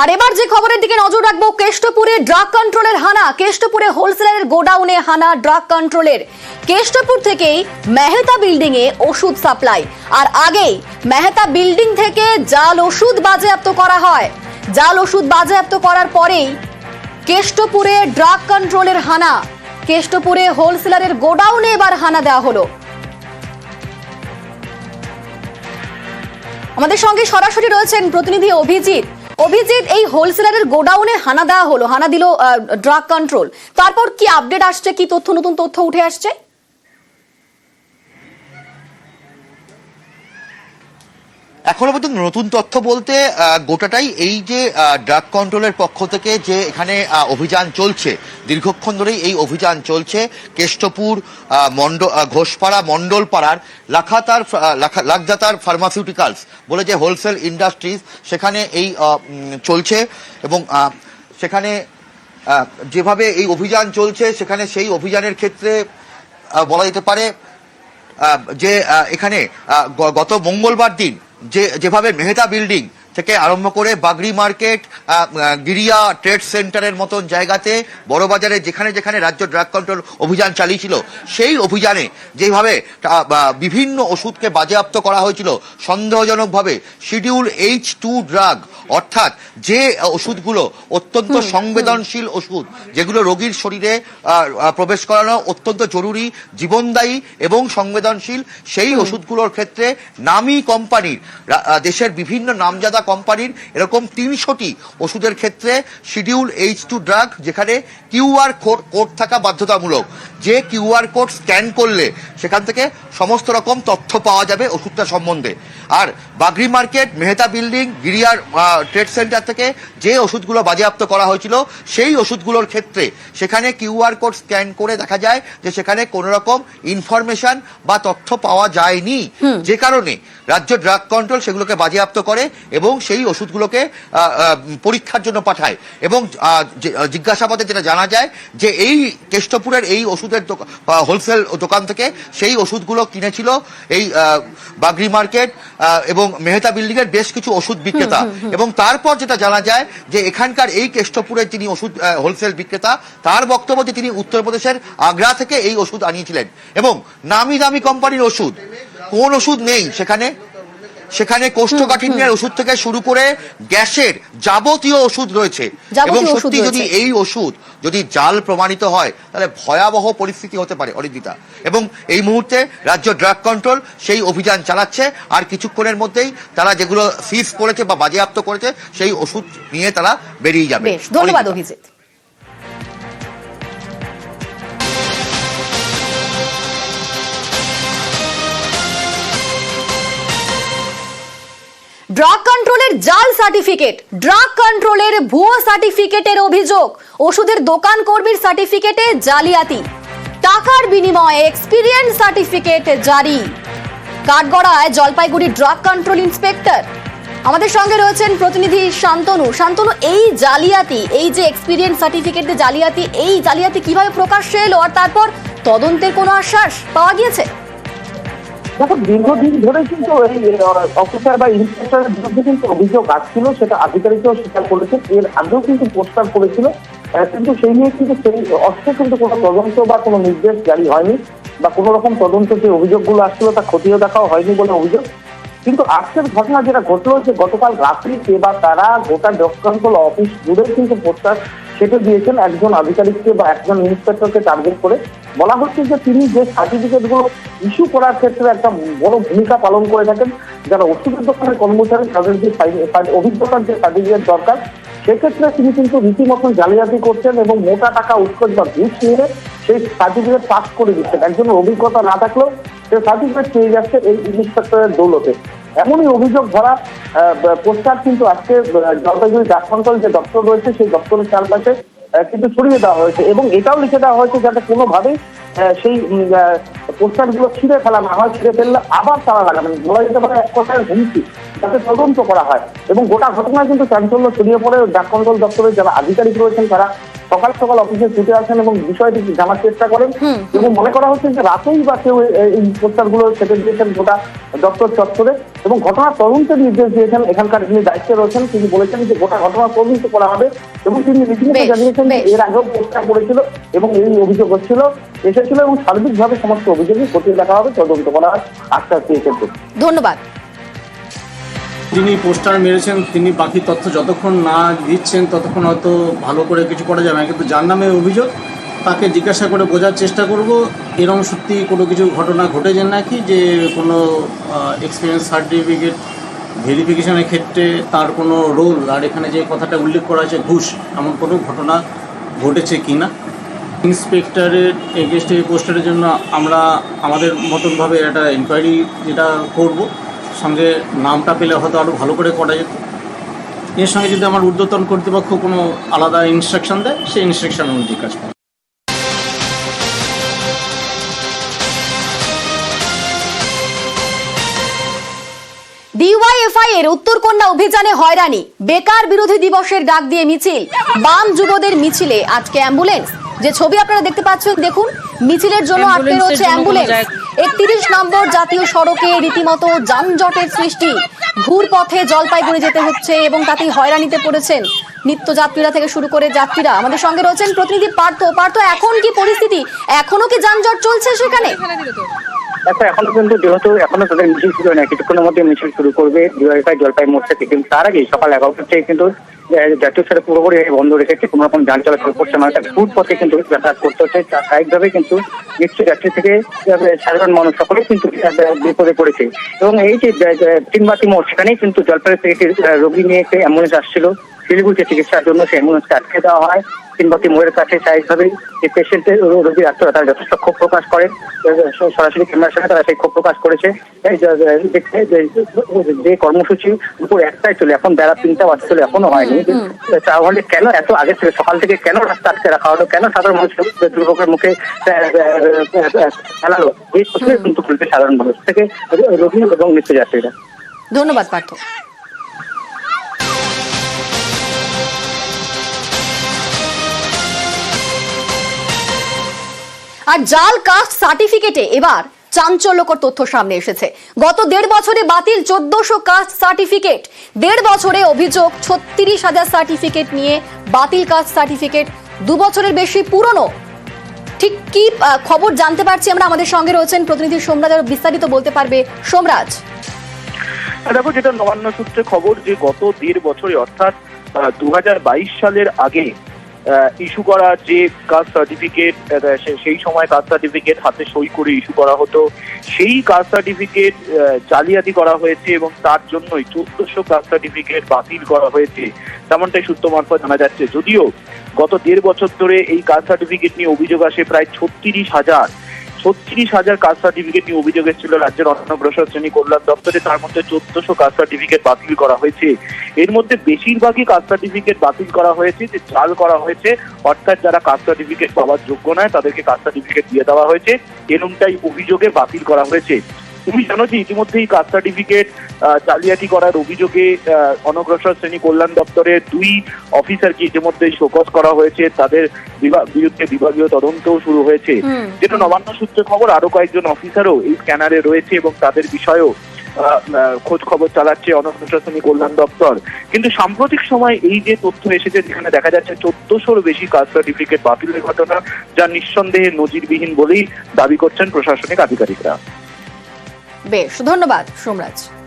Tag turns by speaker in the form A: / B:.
A: আর এবার যে খবরের দিকে নজর রাখব, কেষ্টপুরে ড্রাগ কন্ট্রোলের হানা। কেষ্টপুরে হোলসেলারের গোডাউনে হানা ড্রাগ কন্ট্রোলের কেষ্টপুর থেকেই মেহতা বিল্ডিং এ ওষুধ সাপ্লাই আর আগেই মেহতা বিল্ডিং থেকে জাল ওষুধ বাজেয়াপ্ত করা হয়। জাল ওষুধ বাজেয়াপ্ত করার পরেই কেষ্টপুরে ড্রাগ কন্ট্রোলের হানা। কেষ্টপুরে হোলসেলারের গোডাউনে এবার হানা দেওয়া হলো। আমাদের সঙ্গে সরাসরি রয়েছেন প্রতিনিধি অভিজিৎ। অভিজিৎ, এই হোলসেলারের গোডাউনে হানা দেওয়া হলো, হানা দিল ড্রাগ কন্ট্রোল তারপর কি আপডেট আসছে? কি তথ্য, নতুন তথ্য উঠে আসছে?
B: এখনও পর্যন্ত নতুন তথ্য বলতে গোটাটাই এই যে ড্রাগ কন্ট্রোলের পক্ষ থেকে যে এখানে অভিযান চলছে। দীর্ঘক্ষণ ধরেই এই অভিযান চলছে। কেষ্টপুর মন্ড ঘোষপাড়া, মন্ডলপাড়ার লাখাতার লাখদাতার ফার্মাসিউটিক্যালস বলে যে হোলসেল ইন্ডাস্ট্রিজ সেখানে এই চলছে এবং সেখানে যেভাবে এই অভিযান চলছে, সেখানে সেই অভিযানের ক্ষেত্রে বলা যেতে পারে যে এখানে গত মঙ্গলবার দিন যে যেভাবে মেহতা বিল্ডিং থেকে আরম্ভ করে বাগরি মার্কেট গিরিয়া ট্রেড সেন্টারের মতন জায়গাতে বড় বাজারে যেখানে যেখানে রাজ্য ড্রাগ কন্ট্রোল অভিযান চালিয়েছিল সেই অভিযানে যেভাবে বিভিন্ন ওষুধকে বাজেয়াপ্ত করা হয়েছিল সন্দেহজনকভাবে শিডিউল এইচ টু ড্রাগ অর্থাৎ যে ওষুধগুলো অত্যন্ত সংবেদনশীল ওষুধ যেগুলো রোগীর শরীরে প্রবেশ করানো অত্যন্ত জরুরি জীবনদায়ী এবং সংবেদনশীল সেই ওষুধগুলোর ক্ষেত্রে নামি কোম্পানির দেশের বিভিন্ন নামজাদা কোম্পানির এরকম তিনশোটি ওষুধের ক্ষেত্রে শিডিউল এইচ টু ড্রাগ যেখানে কিউআর কোড কোড থাকা বাধ্যতামূলক। যে কিউআর কোড স্ক্যান করলে সেখান থেকে সমস্ত রকম তথ্য পাওয়া যাবে ওষুধটা সম্বন্ধে। আর বাগরি মার্কেট মেহতা বিল্ডিং গিরিয়ার ট্রেড সেন্টার থেকে যে ওষুধগুলো বাজেয়াপ্ত করা হয়েছিল সেই ওষুধগুলোর ক্ষেত্রে সেখানে কিউআর কোড স্ক্যান করে দেখা যায় যে সেখানে কোনো রকম ইনফরমেশন বা তথ্য পাওয়া যায়নি। যে কারণে রাজ্য ড্রাগ কন্ট্রোল সেগুলোকে বাজেয়াপ্ত করে এবং সেই ওষুধগুলোকে পরীক্ষার জন্য পাঠায় এবং জিজ্ঞাসাবাদে যেটা জানা যায় যে এই কেষ্টপুরের এই ওষুধের হোলসেল দোকান থেকে সেই ওষুধগুলো কিনেছিল এই বাগরি মার্কেট এবং মেহতা বিল্ডিং এর বেশ কিছু ওষুধ বিক্রেতা। এবং তারপর যেটা জানা যায় যে এখানকার এই কেষ্টপুরের যিনি ওষুধ হোলসেল বিক্রেতা তার বক্তব্য যে তিনি উত্তরপ্রদেশের আগ্রা থেকে এই ওষুধ আনিয়েছিলেন। এবং নামি দামি কোম্পানির ওষুধ কোন ওষুধ নেই সেখানে সেখানে কোষ্ঠকাঠিন্যের ওষুধ থেকে শুরু করে গ্যাসের যাবতীয় ওষুধ রয়েছে। এবং সত্যি যদি এই ওষুধ যদি জাল প্রমাণিত হয় তাহলে ভয়াবহ পরিস্থিতি হতে পারে অরিন্দিতা এবং এই মুহূর্তে রাজ্য ড্রাগ কন্ট্রোল সেই অভিযান চালাচ্ছে আর কিছুক্ষণের মধ্যেই তারা যেগুলো সিজ করেছে বা বাজেয়াপ্ত করেছে সেই ওষুধ নিয়ে তারা বেরিয়ে যাবে।
A: ধন্যবাদ অভিজিৎ। জাল সার্টিফিকেট, ড্রাগ কন্ট্রোলের ভুয়ো সার্টিফিকেটের অভিযোগ, ওষুধের দোকান কর্মীর সার্টিফিকেটে জালিয়াতি। টাকার বিনিময়ে এক্সপিরিয়েন্স সার্টিফিকেট জারি। কাঠগড়ায় জলপাইগুড়ি ড্রাগ কন্ট্রোল ইন্সপেক্টর। আমাদের সঙ্গে রয়েছেন প্রতিনিধি শান্তনু। শান্তনু, এই জালিয়াতি, এই যে এক্সপিরিয়েন্স সার্টিফিকেট জালিয়াতি, এই জালিয়াতি কীভাবে প্রকাশ্যে এলো আর তারপর তদন্তের কোনো আশ্বাস পাওয়া গিয়েছে?
C: দেখো, দীর্ঘদিন ধরে কিন্তু এই অফিসার বা ইন্সপেক্টরের বিরুদ্ধে কিন্তু অভিযোগ আসছিল, সেটা আধিকারিকও স্বীকার করেছে। এর আগেও কিন্তু প্রস্তাব করেছিল। কিন্তু সেই নিয়ে কিন্তু সেই অর্থে কিন্তু কোনো তদন্ত বা কোনো নির্দেশ জারি হয়নি বা কোনো রকম তদন্ত যে অভিযোগগুলো আসছিল তা খতিয়ে দেখাও হয়নি বলে অভিযোগ। কিন্তু আজকের ঘটনা যেটা ঘটলো যে গতকাল রাত্রিতে বা তারা গোটা ডক কন্ট্রোল অফিস জুড়ে কিন্তু পোস্টার সেটে দিয়েছেন একজন আধিকারিককে বা একজন ইন্সপেক্টরকে টার্গেট করে। বলা হচ্ছে যে তিনি যে সার্টিফিকেটগুলো ইস্যু করার ক্ষেত্রে একটা বড় ভূমিকা পালন করে থাকেন, যারা ওষুধের দোকানের কর্মচারী, তাদের যে অভিজ্ঞতার যে সার্টিফিকেট দরকার, সেক্ষেত্রে তিনি কিন্তু রীতিমতন জালিয়াতি করছেন এবং মোটা টাকা, উৎকোচ বা ঘুষ নিয়ে সেই সার্টিফিকেট পাস করে দিচ্ছেন। একজনের অভিজ্ঞতা না থাকলেও সে সার্টিফিকেট পেয়ে যাচ্ছে এই ইন্সপেক্টরের দৌলতে। এমনই অভিযোগ ভরা পোস্টার কিন্তু আজকে জলপাইগুড়ি ডাক কন্ট্রোল যে দপ্তর রয়েছে, সেই দপ্তরের চারপাশে কিন্তু ছড়িয়ে দেওয়া হয়েছে এবং এটাও লিখে দেওয়া হয়েছে যাতে কোনোভাবেই সেই পোস্টারগুলো ছিঁড়ে ফেলা না হয়, ছিঁড়ে ফেললে আবার তারা লাগাবেন বলা যেতে পারে এক কথায় হুমকি তাতে তদন্ত করা হয়। এবং গোটা ঘটনায় কিন্তু চাঞ্চল্য ছড়িয়ে পড়ে, ডাক কন্ট্রোল দপ্তরের যারা আধিকারিক রয়েছেন, তারা সকাল সকাল অফিসে ছুটে আসেন এবং বিষয়টি জানার চেষ্টা করেন। এবং মনে করা হচ্ছে যে রাতেই বা কেউ এই- এই পোস্টারগুলো সেটে দিয়েছেন গোটা দপ্তর চত্বরে এবং ঘটনা তদন্তের নির্দেশ দিয়েছেন এখানকার যিনি দায়িত্বে রয়েছেন তিনি বলেছেন যে গোটা ঘটনা তদন্ত করা হবে এবং তিনি রীতিমতো জানিয়েছেন এর আগেও পোস্টার করেছিল এবং এই অভিযোগ হচ্ছিল এসেছিল এবং সার্বিকভাবে সমস্ত অভিযোগই খতিয়ে দেখা হবে তদন্ত করা হয় আশ্বাস দিয়েছেন
A: ধন্যবাদ।
D: যিনি পোস্টার মেরেছেন, তিনি বাকি তথ্য যতক্ষণ না দিচ্ছেন ততক্ষণ হয়তো ভালো করে কিছু করা যাবে না। কিন্তু যার নামে অভিযোগ, তাকে জিজ্ঞাসা করে বোঝার চেষ্টা করব। এরকম সত্যি কোনো কিছু ঘটনা ঘটেছে নাকি যে কোনো এক্সপিরিয়েন্স সার্টিফিকেট ভেরিফিকেশনের ক্ষেত্রে তার কোনো রোল আর এখানে যে কথাটা উল্লেখ করা আছে, ঘুষ, এমন কোনো ঘটনা ঘটেছে কি না ইন্সপেক্টরের এগেস্টে পোস্টারের জন্য আমরা, আমাদের মতনভাবে একটা এনকোয়ারি যেটা করব। সঙ্গে নামটা পেলে হয়তো আরও ভালো করে করা যেত। এর সঙ্গে যদি আমার ঊর্ধ্বতন কর্তৃপক্ষ কোনো আলাদা ইনস্ট্রাকশন দেয়, সেই ইনস্ট্রাকশন অনুযায়ী কাজ করব
A: ডিওয়াইএফআই এর উত্তরকন্যা অভিযানে হয়রানি। বেকার বিরোধী দিবসের ডাক দিয়ে মিছিল। বাম যুবদের মিছিলে আজকে অ্যাম্বুলেন্স। যে ছবি আপনারা দেখতে পাচ্ছেন, দেখুন মিছিলের জন্য আটকে রয়েছে অ্যাম্বুলেন্স। একত্রিশ নম্বর জাতীয় সড়কে রীতিমতো যানজটের সৃষ্টি। ঘুর পথে জলপাইগুড়ি যেতে হচ্ছে এবং তাতে হয়রানিতে পড়েছেন নিত্যযাত্রীরা থেকে শুরু করে যাত্রীরা। আমাদের সঙ্গে রয়েছেন প্রতিনিধি পার্থ। পার্থ এখন কি পরিস্থিতি? এখনও কি যানজট চলছে সেখানে?
E: দেখো এখনও কিন্তু যেহেতু এখনও তাদের মিছিল শুরু না, কিছুক্ষণের মধ্যে মিছিল শুরু করবে ডিওয়াইফাই জলপাই মোড় থেকে। কিন্তু তার আগে সকাল এগারোটা থেকে কিন্তু জাতীয় সড়ক পুরোপুরি বন্ধ রেখেছে কোনো রকম যান চলাচল করছে না। তার ফুট পথে কিন্তু যাতায়াত করতে হচ্ছে। স্বাভাবিকভাবে কিন্তু নিত্য যাত্রী থেকে সাধারণ মানুষ সকলেই কিন্তু বিপদে পড়েছে। এবং এই যে তিনবাতি মোড়, সেখানেই কিন্তু জলপাইগুড়ি থেকে রোগী নিয়ে অ্যাম্বুলেন্স আসছিল। শিলিগুড়িতে চিকিৎসার জন্য সেই অ্যাম্বুলেন্সকে আটকে দেওয়া হয় তিনবাতি মোড়ের কাছে স্বাভাবিকভাবে যে পেশেন্টের রোগী ডাক্তার তারা যথেষ্ট ক্ষোভ প্রকাশ করে। সরাসরি ক্যামেরার সামনে তারা সেই ক্ষোভ প্রকাশ করেছে। যে, কর্মসূচি দুপুর একটাই চলে এখন বেলা তিনটা বাজতে চলে এখনও হয়নি। তাহলে কেন এত আগে থেকে সকাল থেকে কেন রাস্তা আটকে রাখা হলো? কেন সাধারণ মানুষ দুর্ভোগের মুখে ফেলালো? এই প্রশ্নের কিন্তু খুলবে সাধারণ মানুষ থেকে রোগী এবং নিত্যযাত্রীরা।
A: ধন্যবাদ পার্থ। আর জাল কাস্ট সার্টিফিকেটে এবার চাঞ্চল্যকর তথ্য সামনে এসেছে। গত দেড় বছরে বাতিল চোদ্দশো কাস্ট সার্টিফিকেট, দেড় বছরে অভিযোগ ছত্রিশ হাজার সার্টিফিকেট নিয়ে বাতিল কাস্ট সার্টিফিকেট, দু বছরের বেশি পুরনো। ঠিক কি খবর জানতে পারছি আমরা, আমাদের সঙ্গে রয়েছেন প্রতিনিধি সোমরাজ আরও বিস্তারিত বলতে পারবে। সোমরাজ।
F: দেখো, যেটা নবান্ন সূত্রে খবর যে গত দেড় বছরে, অর্থাৎ দু হাজার বাইশ সালের আগে ইস্যু করা যে কাস্ট সার্টিফিকেট সেই সময় কাস্ট সার্টিফিকেট হাতে সই করে ইস্যু করা হতো, সেই কাস্ট সার্টিফিকেট জালিয়াতি করা হয়েছে এবং তার জন্যই চোদ্দশো কাস্ট সার্টিফিকেট বাতিল করা হয়েছে, তেমনটাই সূত্র মারফত জানা যাচ্ছে। যদিও গত দেড় বছর ধরে এই কাস্ট সার্টিফিকেট নিয়ে অভিযোগ আসে প্রায় ছত্রিশ হাজার ছত্রিশ হাজার কাস্ট সার্টিফিকেট নিয়ে অভিযোগ এসেছিল রাজ্যের অন্নপ্রসাদ শ্রেণি কল্যাণ দপ্তরে, তার মধ্যে চোদ্দশো কাস্ট সার্টিফিকেট বাতিল করা হয়েছে। এর মধ্যে বেশিরভাগই কাস্ট সার্টিফিকেট বাতিল করা হয়েছে, যে চাল করা হয়েছে, অর্থাৎ যারা কাস্ট সার্টিফিকেট পাওয়ার যোগ্য নয়, তাদেরকে কাস্ট সার্টিফিকেট দিয়ে দেওয়া হয়েছে। এরমটাই অভিযোগে বাতিল করা হয়েছে। তুমি জানো যে ইতিমধ্যেই কাস্ট সার্টিফিকেট জালিয়াতি করার অভিযোগে অনগ্রসর শ্রেণি কল্যাণ দপ্তরের দুই অফিসারকে ইতিমধ্যে শোকজ করা হয়েছে। তাদের বিরুদ্ধে বিভাগীয় তদন্তও শুরু হয়েছে। যেটা নবান্ন সূত্রে খবর আরও কয়েকজন অফিসারও এই স্ক্যানারে রয়েছে এবং তাদের বিষয়েও খোঁজ খবর চালাচ্ছে অনগ্রসনী কল্যাণ দপ্তর। কিন্তু সাম্প্রতিক সময় এই যে তথ্য এসেছে যেখানে দেখা যাচ্ছে চোদ্দশোর বেশি কাস্ট সার্টিফিকেট বাতিলের ঘটনা যা নিঃসন্দেহে নজিরবিহীন বলেই দাবি করছেন প্রশাসনিক আধিকারিকরা।
A: বেশ ধন্যবাদ সোমরাজ।